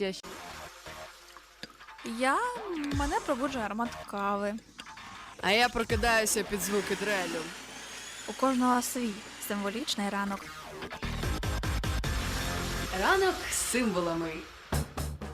е, Я мене пробуджує аромат кави. А я прокидаюся під звуки дрелю. У кожного свій символічний ранок. Ранок з символами.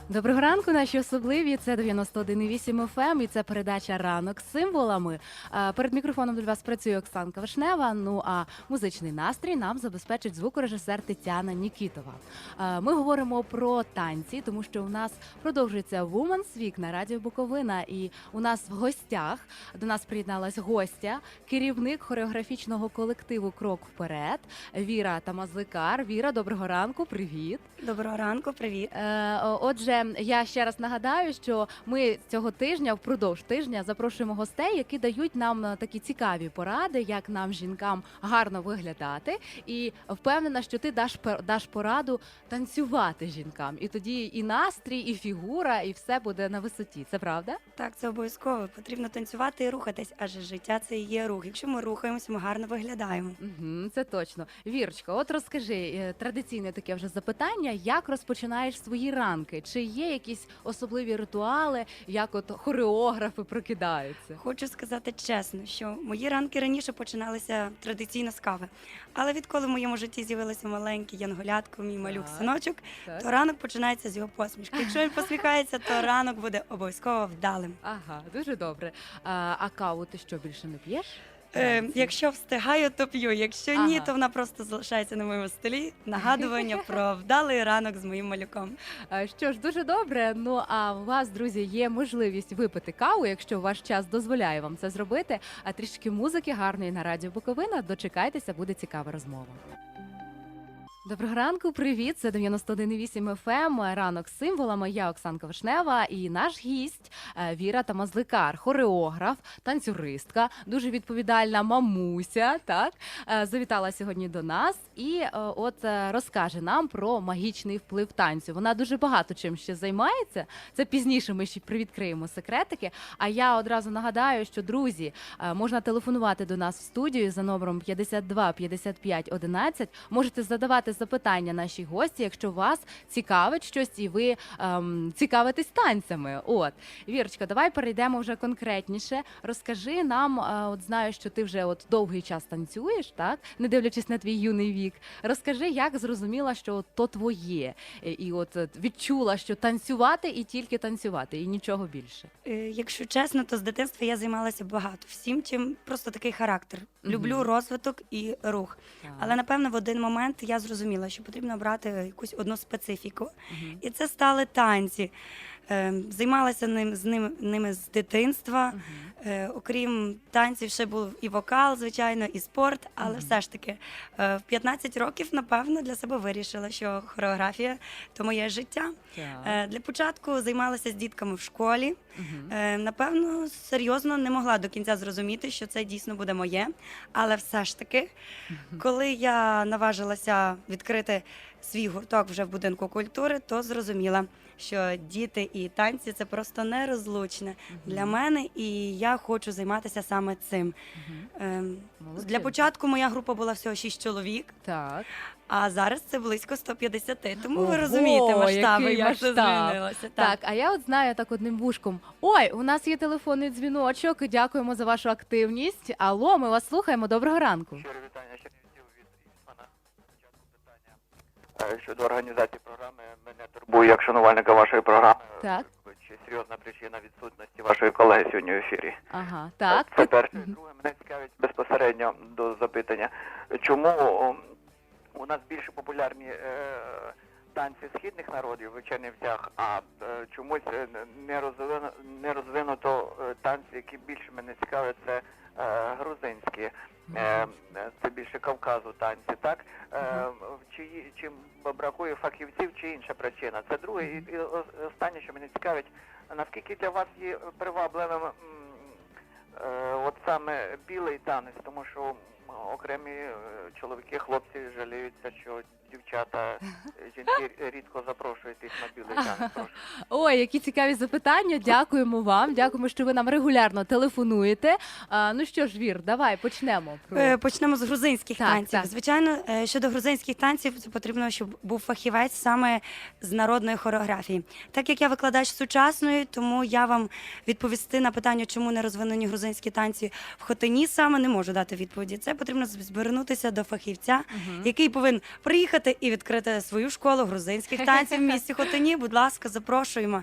Доброго ранку, наші особливі. Це 91,8 FM ем і це передача ранок з символами. Е, Перед мікрофоном для вас працює Оксанка Вишнева. Ну а музичний настрій нам забезпечить звукорежисер Тетяна Нікітова. Е, Ми говоримо про танці, тому що у нас продовжується Women's Week на радіо Буковина. І у нас в гостях до нас приєдналась гостя, керівник хореографічного колективу Крок вперед Віра Тамазликар. Віра, доброго ранку, привіт. Доброго ранку, привіт. Е, о- Отже, я ще раз нагадаю, що ми цього тижня, впродовж тижня, запрошуємо гостей, які дають нам е, такі цікаві поради, як нам, жінкам, гарно виглядати. І впевнена, що ти даш даш пораду танцювати жінкам. І тоді і настрій, і фігура, і все буде на висоті. Це правда? Так, це обов'язково. Потрібно танцювати і рухатись, адже життя це і є рух. Якщо ми рухаємося, ми гарно виглядаємо. Угу, це точно. Вірочка, от розкажи е, традиційне таке вже запитання: як розпочинаєш свої ранки? Чи є якісь особливі ритуали, як от хореографи прокидаються? Хочу сказати чесно, що мої ранки раніше починалися традиційно з кави. Але відколи в моєму житті з'явилося маленький янголятко, мій малюк синочок, Так? то ранок починається з його посмішки. Якщо він посміхається, то ранок буде обов'язково вдалим. Ага, дуже добре. А, а каву ти що більше не п'єш? Е, якщо встигаю, то п'ю. Якщо ні, Ага. то вона просто залишається на моєму столі. Нагадування про вдалий ранок з моїм малюком. А, Що ж, дуже добре. Ну а у вас, друзі, є можливість випити каву, якщо ваш час дозволяє вам це зробити. А трішки музики гарної на радіо Буковина. Дочекайтеся, буде цікава розмова. Доброго ранку, привіт! Це 91,8 FM, ранок з символами. Я Оксанка Вишнева і наш гість е, Віра Тамазликар, хореограф, танцюристка, дуже відповідальна мамуся. Так е, завітала сьогодні до нас і е, от розкаже нам про магічний вплив танцю. Вона дуже багато чим ще займається. Це пізніше ми ще привідкриємо секретики. А я одразу нагадаю, що друзі можна телефонувати до нас в студію за номером 52 55 11. Можете задавати запитання нашій гості, якщо вас цікавить щось, і ви ем, цікавитесь танцями. От Вірочка, давай перейдемо вже конкретніше. Розкажи нам, е, от знаю, що ти вже от довгий час танцюєш, так не дивлячись на твій юний вік. Розкажи, як зрозуміла, що то твоє, і, і от е, відчула, що танцювати і тільки танцювати, і нічого більше. Е, Якщо чесно, то з дитинства я займалася багато всім, чим просто такий характер. Люблю розвиток і рух. Але напевно в один момент я зрозуміла, що потрібно брати якусь одну специфіку. І це стали танці. Е, Займалася ним з ним ними з дитинства. Е, Окрім танців, ще був і вокал, звичайно, і спорт. Але Мгм. все ж таки, е, в 15 років, напевно, для себе вирішила, що хореографія то моє життя. Так. Е, Для початку займалася з дітками в школі. Мгм. Е, Напевно, серйозно не могла до кінця зрозуміти, що це дійсно буде моє. Але все ж таки, коли я наважилася відкрити свій гурток вже в будинку культури, то зрозуміла, що діти і танці це просто нерозлучне для мене, і я хочу займатися саме цим. Ем, Для початку моя група була всього 6 чоловік, Так. а зараз це близько 150. Тому ви розумієте масштаби, як це масштаб. змінилося. Так, а я от знаю так одним вушком. Ой, у нас є телефонний дзвіночок. Дякуємо за вашу активність. Алло, ми вас слухаємо. Доброго ранку. Вітання щодо організації програми. Мене турбує як шанувальника вашої програми. Так. Чи серйозна причина відсутності вашої колеги сьогодні в ефірі? Ага, так. Це перше. Друге, мене цікавить безпосередньо до запитання. Чому у нас більше популярні е, танці східних народів в Чернівцях, а е, чомусь е, не розвинуто е, танці, які більше мене цікавлять, це е, грузинські. Е, е, це більше Кавказу танці, так? Е, чи, чи бракує фахівців, чи інша причина? Це друге. І, останнє, що мене цікавить, наскільки для вас є привабливим е, от саме білий танець, тому що окремі е, чоловіки, хлопці жаліються, що дівчата, е, жінки рідко запрошуєтесь на білий танець. Прошу. Ой, які цікаві запитання. Дякуємо вам. Дякуємо, що ви нам регулярно телефонуєте. А, ну що ж, Вір, давай почнемо. Про... Е, Почнемо з грузинських Так, танців. так. Звичайно, е, щодо грузинських танців, це потрібно, щоб був фахівець саме з народної хореографії. Так як я викладач сучасної, тому я вам відповісти на питання, чому не розвинені грузинські танці в Хотині, саме не можу дати відповіді. Це потрібно звернутися до фахівця, який повинен приїхати і відкрити свою школу грузинських танців в місті Хотині. Будь ласка, запрошуємо.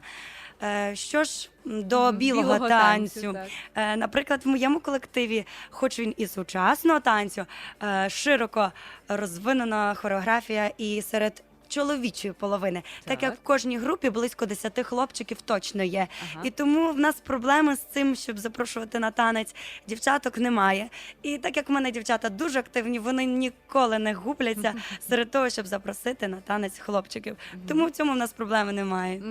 Е, Що ж до білого, білого, танцю, так. Е, Наприклад, в моєму колективі, хоч він і сучасного танцю, е, широко розвинена хореографія і серед чоловічої половини, так, Так. як в кожній групі близько 10 хлопчиків точно є. Ага. І тому в нас проблеми з цим, щоб запрошувати на танець дівчаток, немає. І так як в мене дівчата дуже активні, вони ніколи не губляться серед того, щоб запросити на танець хлопчиків. Тому в цьому в нас проблеми немає.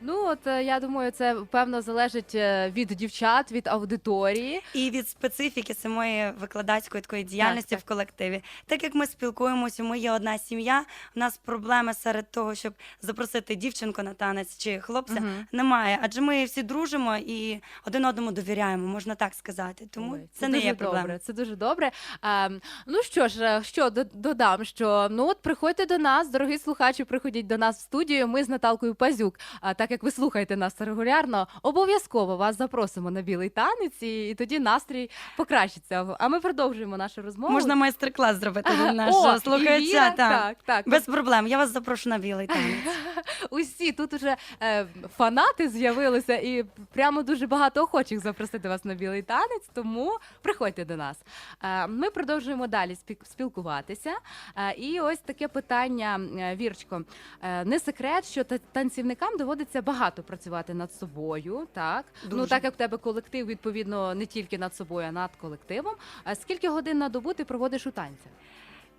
Ну от е, я думаю, це певно залежить е, від дівчат, від аудиторії. і від специфіки самої викладацької такої діяльності так. в колективі. Так як ми спілкуємося, ми є одна сім'я. У нас проблеми серед того, щоб запросити дівчинку на танець чи хлопця, Мгм. немає. Адже ми всі дружимо і один одному довіряємо, можна так сказати. Тому Ой, це, не дуже є проблема. добре. Це дуже добре. Ем, ну що ж, е, що до- додам, що ну от приходьте до нас, дорогі слухачі, приходіть до нас в студію. Ми з Наталкою Пазюк. А так як ви слухаєте нас регулярно, обов'язково вас запросимо на білий танець, і, і тоді настрій покращиться. А ми продовжуємо нашу розмову. Можна майстер-клас зробити для О, нашого і слухача. Віра, так. так, так. Без проблем. Я вас запрошу на білий танець. Усі тут уже е, фанати з'явилися, і прямо дуже багато охочих запросити вас на білий танець. Тому приходьте до нас. Е, ми продовжуємо далі спі- спілкуватися. Е, і ось таке питання, е, Вірочко. Е, не секрет, що та- танцівникам доводиться багато працювати над собою. Так ну Дуже. так як в тебе колектив, відповідно, не тільки над собою, а над колективом. А скільки годин на добу ти проводиш у танцях?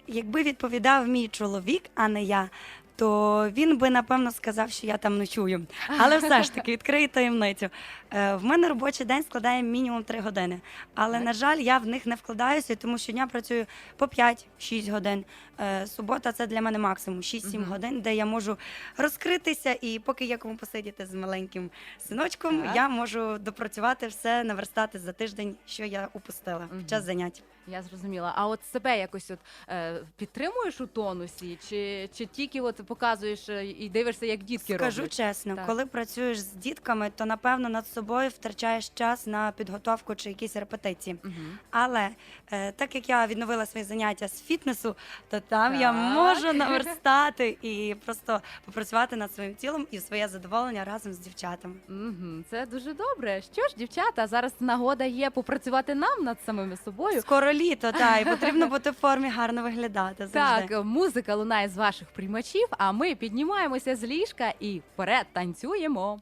Якби відповідав мій чоловік, а не я, то він би напевно сказав, що я там ночую. Але все ж таки відкрию таємницю. Е, В мене робочий день складає мінімум 3 години. Але, на жаль, я в них не вкладаюся, тому що я працюю по 5-6 годин. Е, Субота це для мене максимум 6-7 Мгм. годин, де я можу розкритися, і поки є кому посидіти з маленьким синочком, Так. я можу допрацювати все, наверстати за тиждень, що я упустила Мгм. під час занять. Я зрозуміла. А от себе якось от е, підтримуєш у тонусі, чи, чи тільки от показуєш е, і дивишся, як дітки Скажу роблять? чесно, Так. коли працюєш з дітками, то напевно над собою втрачаєш час на підготовку чи якісь репетиції. Мгм. Але е, так як я відновила свої заняття з фітнесу, то там я можу наверстати і просто попрацювати над своїм тілом і своє задоволення разом з дівчатами. Мгм. Це дуже добре. Що ж, дівчата, зараз нагода є попрацювати нам над самими собою. Скоро літо, та і потрібно бути в формі, гарно виглядати. Завжди. Так, музика лунає з ваших приймачів, а ми піднімаємося з ліжка і вперед танцюємо.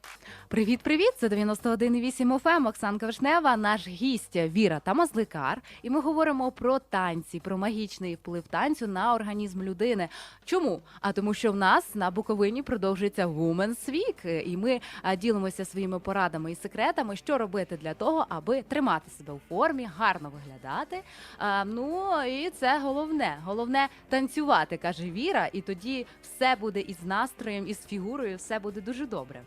Привіт, привіт! Це 91,8 FM, Оксанка Вишнева, наш гість Віра Тамазликар. І ми говоримо про танці, про магічний вплив танцю на організм людини. Чому? А тому, що в нас на Буковині продовжується Women's Week, і ми ділимося своїми порадами і секретами, що робити для того, аби тримати себе у формі, гарно виглядати. А, ну і це головне. Головне танцювати, каже Віра, і тоді все буде із настроєм, із фігурою, все буде дуже добре.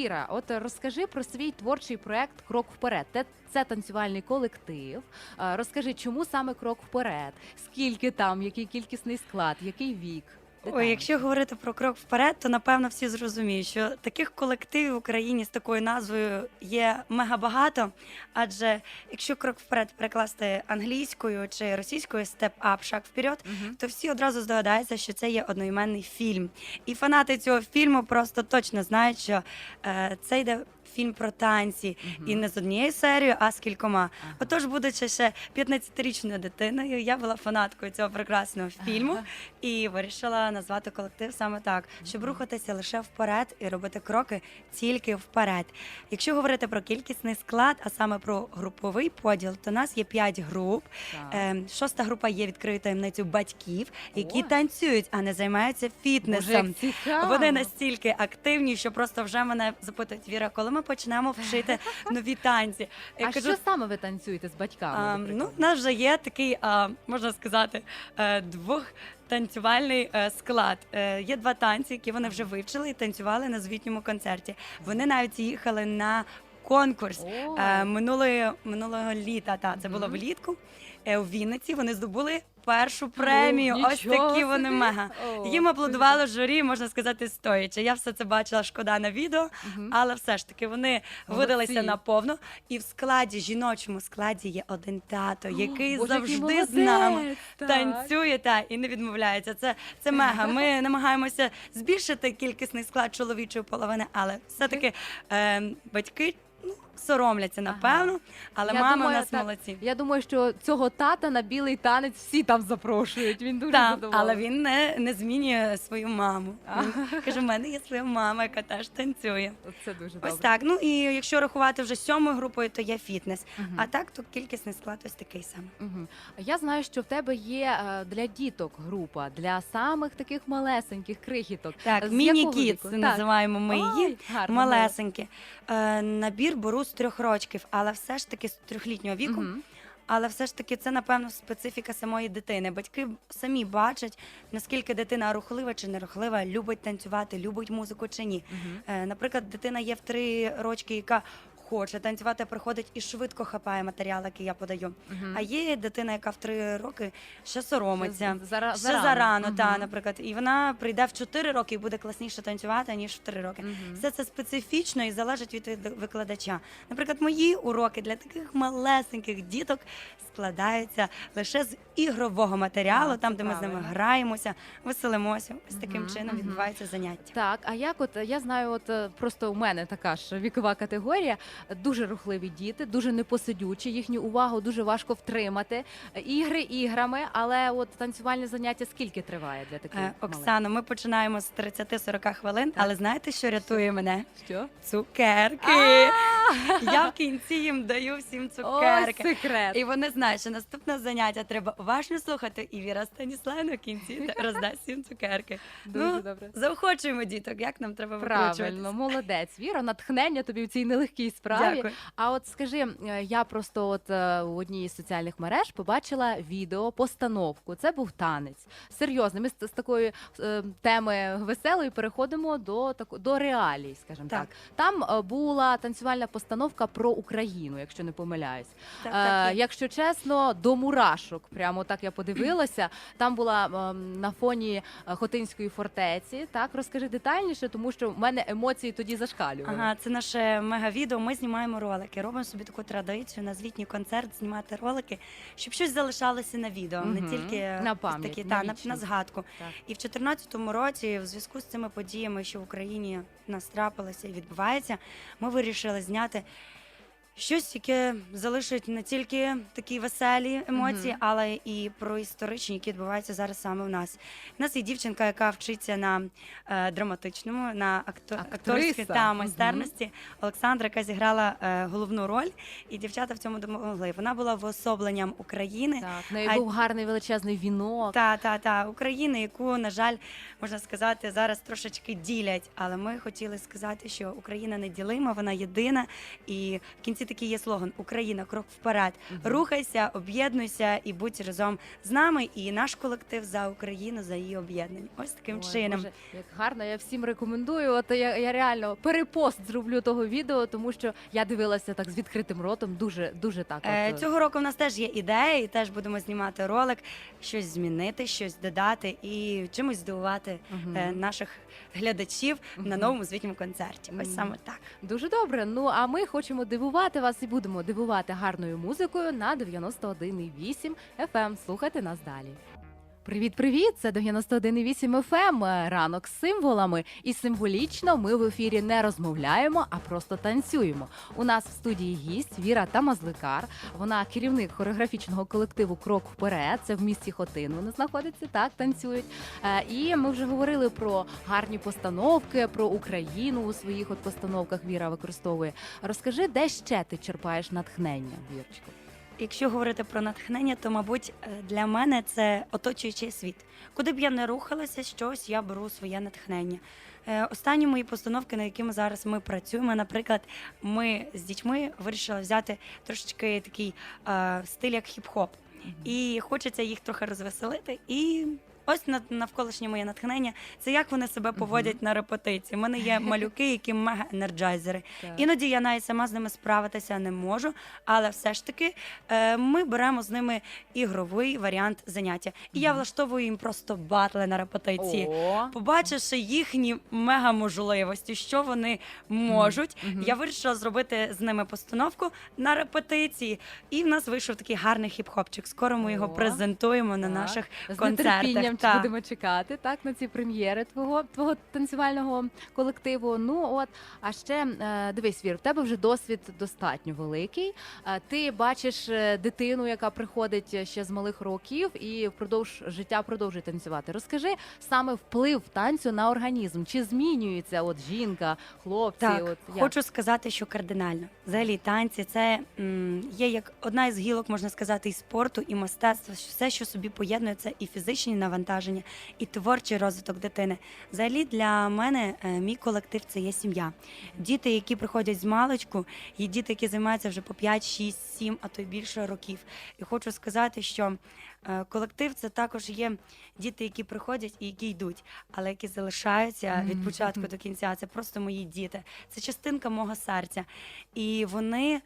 Віра, от розкажи про свій творчий проект Крок вперед. Це танцювальний колектив. Е, Розкажи, чому саме крок вперед? Скільки там, який кількісний склад, який вік? Ой, якщо говорити про крок вперед, то напевно всі зрозуміють, що таких колективів в Україні з такою назвою є мега багато. Адже якщо крок вперед перекласти англійською чи російською степ ап шаг вперед, Мгм. то всі одразу здогадаються, що це є одноіменний фільм. І фанати цього фільму просто точно знають, що е, це йде фільм про танці, і не з однією серією, а з кількома. Отож, будучи ще 15-річною дитиною, я була фанаткою цього прекрасного фільму і вирішила назвати колектив саме так, щоб рухатися лише вперед і робити кроки тільки вперед. Якщо говорити про кількісний склад, а саме про груповий поділ, то у нас є 5 груп. Ем, Шоста група є відкрию таємницю батьків, які О. танцюють, а не займаються фітнесом. цікаво. Вони настільки активні, що просто вже мене запитують, Віра, коли ми почнемо вчити нові танці. Я А що саме ви танцюєте з батьками? а, ну, прикладу? в нас вже є такий, а, можна сказати, е, двох. танцювальний е, склад. Е, є два танці, які вони вже вивчили і танцювали на звітньому концерті. Вони навіть їхали на конкурс О. е, минулої, минулого літа. Та, це було влітку. Е, у Вінниці вони здобули першу премію. О, Ось нічого такі вони собі. мега. О, Їм аплодувало журі, можна сказати, стоячи. Я все це бачила шкода на відео, Мгм. але все ж таки вони Молодці. видалися наповну. І в складі, жіночому складі є один тато, який Боже, який завжди з нами молодець, так. танцює та і не відмовляється. Це, це мега. Ми намагаємося збільшити кількісний склад чоловічої половини, але все-таки е, батьки. Ну, соромляться, напевно, але Я мами думаю, у нас так. молодці. Я думаю, що цього тата на білий танець всі там запрошують. Він дуже Так, задоволений. але він не, не змінює свою маму. Він каже, в мене є своя мама, яка теж танцює. Це дуже добре. Ось так. Ну і якщо рахувати вже сьомою групою, то є фітнес. Мгм. А так, то кількісний склад ось такий самий. Мгм. Я знаю, що в тебе є е, для діток група, для самих таких малесеньких крихіток. Так, З міні-кіт віку? називаємо ми її. Ой, гарно, Малесенькі. Е, набір беру з трьох рочків, але все ж таки з трьохлітнього віку. Мгм. Але все ж таки це, напевно, специфіка самої дитини. Батьки самі бачать, наскільки дитина рухлива чи нерухлива, любить танцювати, любить музику чи ні. Е, Наприклад, дитина є в три рочки, яка хоче танцювати, приходить і швидко хапає матеріал, який я подаю. Мгм. А є дитина, яка в три роки ще соромиться. Ще зара- Ще зарано, Мгм. та, наприклад, і вона прийде в 4 роки і буде класніше танцювати, ніж в 3 роки. Мгм. Все це специфічно і залежить від від викладача. Наприклад, мої уроки для таких малесеньких діток складаються лише з ігрового матеріалу, А, там, це де ми з ними правильно. граємося, веселимося. Ось таким Мгм, чином мгм. відбувається заняття. Так, а як от я знаю, от е, просто у мене така ж вікова категорія, дуже рухливі діти, дуже непосидючі, їхню увагу дуже важко втримати. Ігри іграми, але от танцювальне заняття скільки триває для таких Е. Оксано, ми починаємо з 30-40 хвилин, але знаєте, що рятує мене? Що? Цукерки. Я в кінці їм даю всім Ось цукерки. секрет. І вони знають, що наступне заняття треба уважно слухати, і Віра Станіславна в кінці роздасть всім цукерки. Дуже ну, добре. Заохочуємо діток, як нам треба. Правильно, молодець. Віра, натхнення тобі в цій нелегкій справі. Дякую. А от скажи, е, я просто от е, у одній із соціальних мереж побачила відео, постановку. Це був танець. Серйозно, ми з, з такої е, теми веселої переходимо до тако- до реалій, скажімо так. Так. Там е, була танцювальна постановка про Україну, якщо не помиляюсь. Так, Е, так, є. якщо чесно, до мурашок. Прямо так я подивилася. Там була ем, на фоні е, Хотинської фортеці. Так розкажи детальніше, тому що в мене емоції тоді зашкалювали. Ага, це наше мегавідео. Ми знімаємо ролики. Робимо собі таку традицію на звітній концерт знімати ролики, щоб щось залишалося на відео, не тільки На пам'ять, такі, на та, на, на згадку. Так. І в 2014 році, в зв'язку з цими подіями, що в Україні нас трапилося і відбувається, ми вирішили зняти. 对 Щось, яке залишить не тільки такі веселі емоції, але і про історичні, які відбуваються зараз саме в нас. У нас є дівчинка, яка вчиться на е, драматичному, на акто- Актриса. акторській та майстерності. Олександра, яка зіграла е, головну роль, і дівчата в цьому допомогли. Вона була уособленням України. Так, в неї А- був гарний величезний вінок. Та, та, та України, яку, на жаль, можна сказати, зараз трошечки ділять. Але ми хотіли сказати, що Україна неділима, вона єдина. І в кінці такий є слоган Україна, крок вперед. Рухайся, об'єднуйся і будь разом з нами. І наш колектив за Україну, за її об'єднання. Ось таким Ой, чином. Боже, як гарно, я всім рекомендую. От я, я реально перепост зроблю того відео, тому що я дивилася так з відкритим ротом. Дуже дуже так. Е, от, Цього року в нас теж є ідея, і теж будемо знімати ролик, щось змінити, щось додати і чимось здивувати Мгм. е, наших глядачів на новому звітньому концерті. Ось саме так. Дуже добре. Ну а ми хочемо дивувати вас і будемо дивувати гарною музикою на 91,8 FM. Слухайте нас далі. Привіт, привіт! Це 91,8 FM, е, ранок з символами. І символічно ми в ефірі не розмовляємо, а просто танцюємо. У нас в студії гість Віра Тамазликар. Вона керівник хореографічного колективу Крок вперед. Це в місті Хотин. Вони знаходяться так, танцюють. Е, І ми вже говорили про гарні постановки, про Україну у своїх от постановках. Віра використовує. Розкажи, де ще ти черпаєш натхнення, Вірочко? Якщо говорити про натхнення, то мабуть е, для мене це оточуючий світ. Куди б я не рухалася, щось я беру своє натхнення. Е, Останні мої постановки, на якими зараз ми працюємо, наприклад, ми з дітьми вирішили взяти трошечки такий е, стиль як хіп-хоп. І хочеться їх трохи розвеселити і ось на- навколишнє моє натхнення. Це як вони себе поводять на репетиції. У мене є малюки, які мега енерджайзери. Так. Іноді я навіть сама з ними справитися не можу, але все ж таки е, ми беремо з ними ігровий варіант заняття. І я влаштовую їм просто батли на репетиції. О, Побачивши їхні мега можливості, що вони можуть, Мгм. я вирішила зробити з ними постановку на репетиції. І в нас вийшов такий гарний хіп-хопчик. Скоро ми його О, презентуємо на так. наших з концертах. Нетерпінням та. будемо чекати так на ці прем'єри твого твого танцювального колективу. Ну от а ще е, дивись, Вір, в тебе вже досвід достатньо великий. Е, Ти бачиш е, дитину, яка приходить ще з малих років і впродовж життя продовжує танцювати. Розкажи саме вплив танцю на організм. Чи змінюється от жінка, хлопці? Так, от як? хочу сказати, що кардинально. Взагалі, танці це м, є як одна із гілок, можна сказати, і спорту, і мистецтва. Все, що собі поєднує, це і фізичні навантаження, і творчий розвиток дитини. Взагалі, для мене е, мій колектив це є сім'я. Діти, які приходять з маличку, є діти, які займаються вже по 5, 6, 7, а то й більше років. І хочу сказати, що е, колектив це також є діти, які приходять і які йдуть, але які залишаються від початку до кінця. Це просто мої діти. Це частинка мого серця. І вони.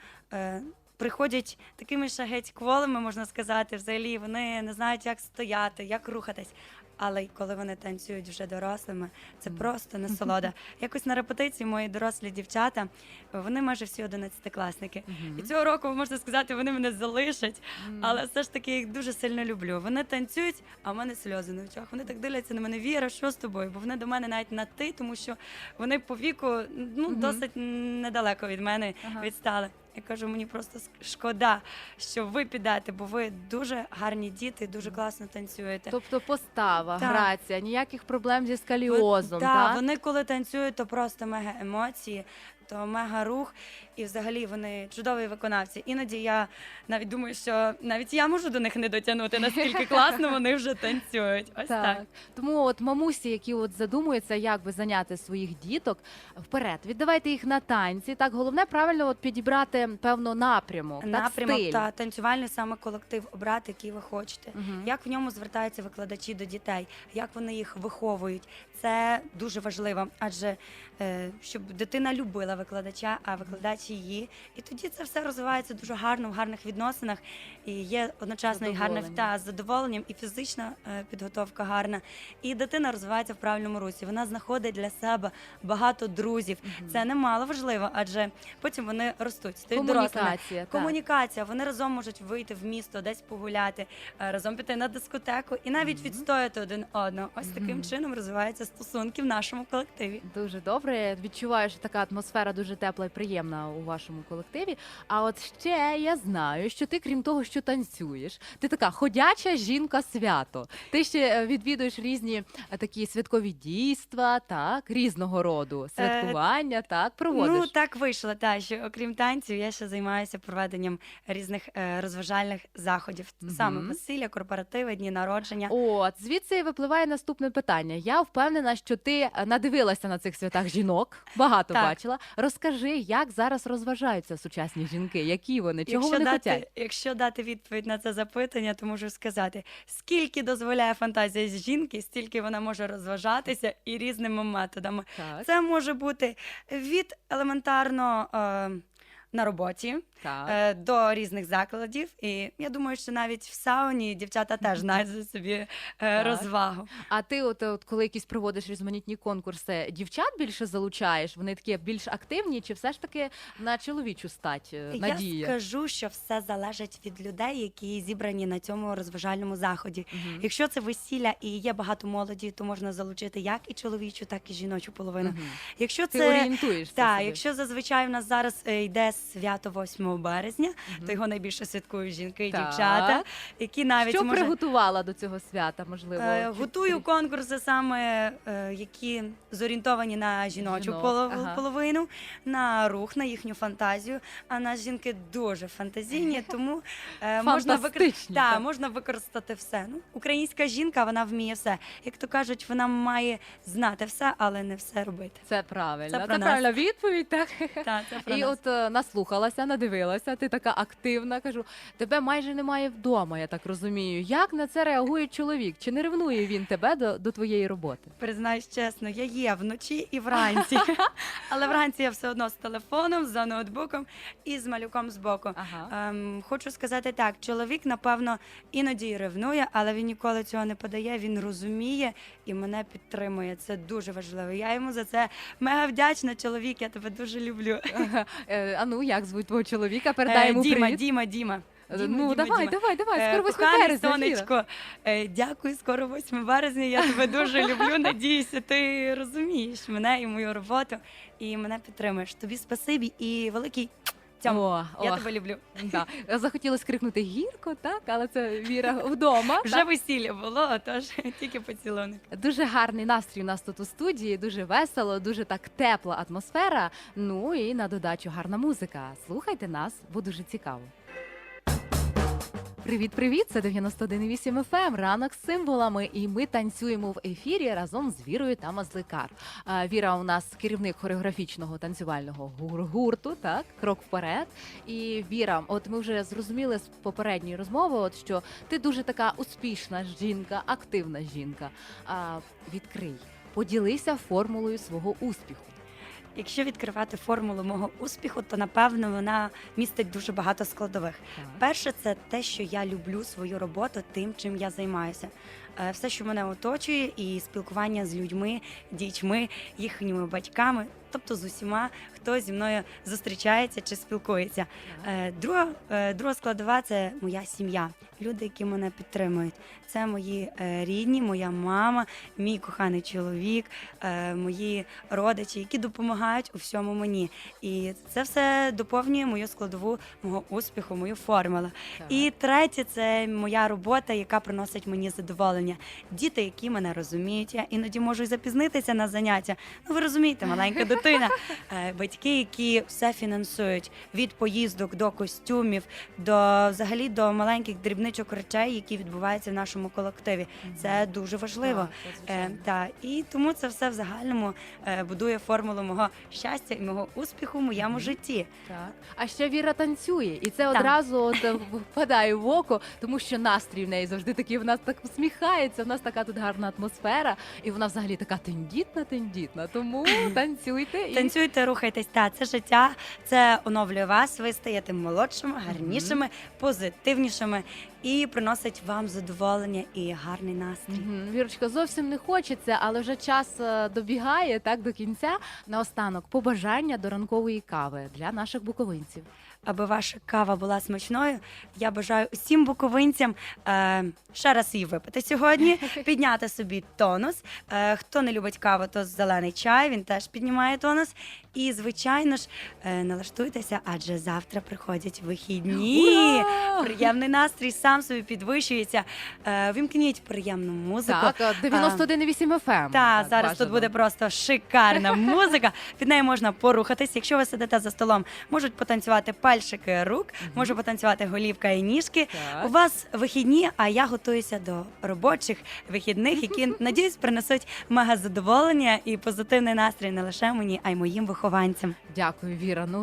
Приходять такими ще геть кволими, можна сказати, взагалі вони не знають, як стояти, як рухатись. Але коли вони танцюють вже дорослими, це просто насолода. Якось на репетиції мої дорослі дівчата, вони майже всі одинадцятикласники. І цього року можна сказати, вони мене залишать, але все ж таки я їх дуже сильно люблю. Вони танцюють, а в мене сльози на очах. Вони так дивляться на мене, Віра, що з тобою? Бо вони до мене навіть на ти, тому що вони по віку ну досить недалеко від мене відстали. Я кажу, мені просто шкода, що ви підете, бо ви дуже гарні діти, дуже класно танцюєте. Тобто постава, Так. грація, ніяких проблем зі Ви- скаліозом. та, так? вони коли танцюють, то просто мега емоції, то мега рух, і взагалі вони чудові виконавці. Іноді я навіть думаю, що навіть я можу до них не дотягнути, наскільки класно вони вже танцюють. Ось так. Тому от мамусі, які от задумуються, як би зайняти своїх діток вперед, віддавайте їх на танці. Так, головне правильно от підібрати певно напрямок, так, Напрямок стиль. та танцювальний саме колектив обрати, який ви хочете. Мгм. Як в ньому звертаються викладачі до дітей, як вони їх виховують, це дуже важливо, адже е, щоб дитина любила викладача, а викладач її. І тоді це все розвивається дуже гарно в гарних відносинах. І є одночасно і Задоволення. та з задоволенням, і фізична е, підготовка гарна. І дитина розвивається в правильному русі. Вона знаходить для себе багато друзів. Мгм. Це немало важливо, адже потім вони ростуть, стають дорослими. комунікація. вони разом можуть вийти в місто, десь погуляти, е, разом піти на дискотеку і навіть Мгм. відстояти один одного. Ось таким чином розвиваються стосунки в нашому колективі. Дуже добре. Відчуваю, що така атмосфера дуже тепла і приємна у вашому колективі. А от ще я знаю, що ти, крім того, що танцюєш, ти така ходяча жінка свято. Ти ще е, відвідуєш різні е, такі святкові дійства, так, різного роду святкування, так, проводиш. Ну так вийшло, та що окрім танців, я ще займаюся проведенням різних е, розважальних заходів, саме весілля, корпоративи, дні народження. От звідси випливає наступне питання. Я впевнена, що ти е, надивилася на цих святах жінок, багато Так. бачила. Розкажи, як зараз розважаються сучасні жінки, які вони, чого вони дати, хочуть? якщо дати відповідь на це запитання, то можу сказати, скільки дозволяє фантазія жінки, стільки вона може розважатися і різними методами. Так, Це може бути від елементарно е, на роботі так. е, до різних закладів. І я думаю, що навіть в сауні дівчата теж знайдуть собі е, розвагу. А ти, от, от коли якісь проводиш різноманітні конкурси, дівчат більше залучаєш? Вони такі більш активні, чи все ж таки на чоловічу стать е, Я надія? скажу, що все залежить від людей, які зібрані на цьому розважальному заході. Мгм. Якщо це весілля і є багато молоді, то можна залучити як і чоловічу, так і жіночу половину. Мгм. Якщо Ти це орієнтуєшся Так, якщо зазвичай в нас зараз йде свято 8 березня, то його найбільше святкують жінки і Так. дівчата, які навіть Що може приготувала до цього свята, можливо? е, чи- готую конкурси саме, е, які зорієнтовані на жіночу Жінок, полов- ага. половину, на рух, на їхню фантазію. А нас жінки дуже фантазійні, тому е, можна, викор... Фантастичні, та, можна використати все. Ну, українська жінка вона вміє все. Як то кажуть, вона має знати все, але не все робити. Це правильно. Це Це, про нас. правильна відповідь, так? Та, це про І нас. от е, нас наслухалася, надивилася. Ти така активна. Кажу, тебе майже немає вдома. Я так розумію. Як на це реагує чоловік? Чи не ревнує він тебе до, до твоєї роботи? Признаюсь чесно, я є вночі і вранці. Але вранці я все одно з телефоном, за ноутбуком і з малюком збоку. Ага. Ем, хочу сказати так: чоловік, напевно, іноді ревнує, але він ніколи цього не подає. Він розуміє і мене підтримує. Це дуже важливо. Я йому за це мега вдячна. Чоловік, я тебе дуже люблю. Е, а ну як звуть твого чоловіка? Передай Е, йому Діма, привіт. Діма, Діма. Е, Діма, ну Діма, давай, Діма. давай, давай. Е, Скоро 8 Кохане березня. Сонечко, е, дякую, скоро 8 березня. Я тебе дуже люблю. Надіюся, ти розумієш мене і мою роботу, і мене підтримуєш. Тобі спасибі і великий цьому. О, Я о, тебе люблю. да. Захотілося крикнути гірко, так, але це віра вдома. Вже так? весілля було, тож тільки поцілунок. Дуже гарний настрій у нас тут у студії, дуже весело, дуже так тепла атмосфера. Ну і на додачу гарна музика. Слухайте нас, бо дуже цікаво. Привіт, привіт! Це 91,8 FM, ранок з символами, і ми танцюємо в ефірі разом з Вірою та Мазликар. Віра у нас керівник хореографічного танцювального гур- гурту, так, крок вперед. І Віра, от ми вже зрозуміли з попередньої розмови, от що ти дуже така успішна жінка, активна жінка. Відкрий, поділися формулою свого успіху. Якщо відкривати формулу мого успіху, то напевно вона містить дуже багато складових. Перше, це те, що я люблю свою роботу тим, чим я займаюся. Е, Все, що мене оточує, і спілкування з людьми, дітьми, їхніми батьками, тобто з усіма, хто зі мною зустрічається чи спілкується. Е, Друга, е, друга складова це моя сім'я, люди, які мене підтримують. Це мої е, рідні, моя мама, мій коханий чоловік, мої родичі, які допомагають у всьому мені. І це все доповнює мою складову мого успіху, мою формулу. І третє це моя робота, яка приносить мені задоволення. Діти, які мене розуміють. Я іноді можу й запізнитися на заняття. Ну ви розумієте, маленька дитина. Батьки, які все фінансують від поїздок до костюмів, до взагалі до маленьких дрібничок речей, які відбуваються в нашому колективі. Це дуже важливо. Так, Е, та, і тому це все в загальному е, будує формулу мого щастя і мого успіху в моєму житті. Так. А ще Віра танцює, і це одразу от, е, впадає в око, тому що настрій в неї завжди такий. Вона так усміхається. В нас така тут гарна атмосфера, і вона взагалі така тендітна, тендітна. Тому танцюйте і Танцюйте, рухайтесь. Та це життя, це оновлює вас. Ви стаєте молодшими, гарнішими, позитивнішими і приносить вам задоволення і гарний настрій. Мгм. Вірочка, зовсім не хочеться, але вже час е, добігає так до кінця. Наостанок побажання до ранкової кави для наших буковинців. Аби ваша кава була смачною, я бажаю усім буковинцям е, ще раз її випити сьогодні, підняти собі тонус. Е, хто не любить каву, то зелений чай, він теж піднімає тонус. І, звичайно ж, е, налаштуйтеся, адже завтра приходять вихідні. Ура! Приємний настрій сам собі підвищується. Е, вимкніть приємну музику. Так, е, 91,8 FM. Та зараз тут буде просто шикарна музика. Під нею можна порухатись. Якщо ви сидите за столом, можуть потанцювати пальчики рук, може потанцювати голівка і ніжки. Так. У вас вихідні, а я готуюся до робочих вихідних, які надіюсь принесуть мега задоволення і позитивний настрій не лише мені, а й моїм вихованцям. Дякую, Віра. Ну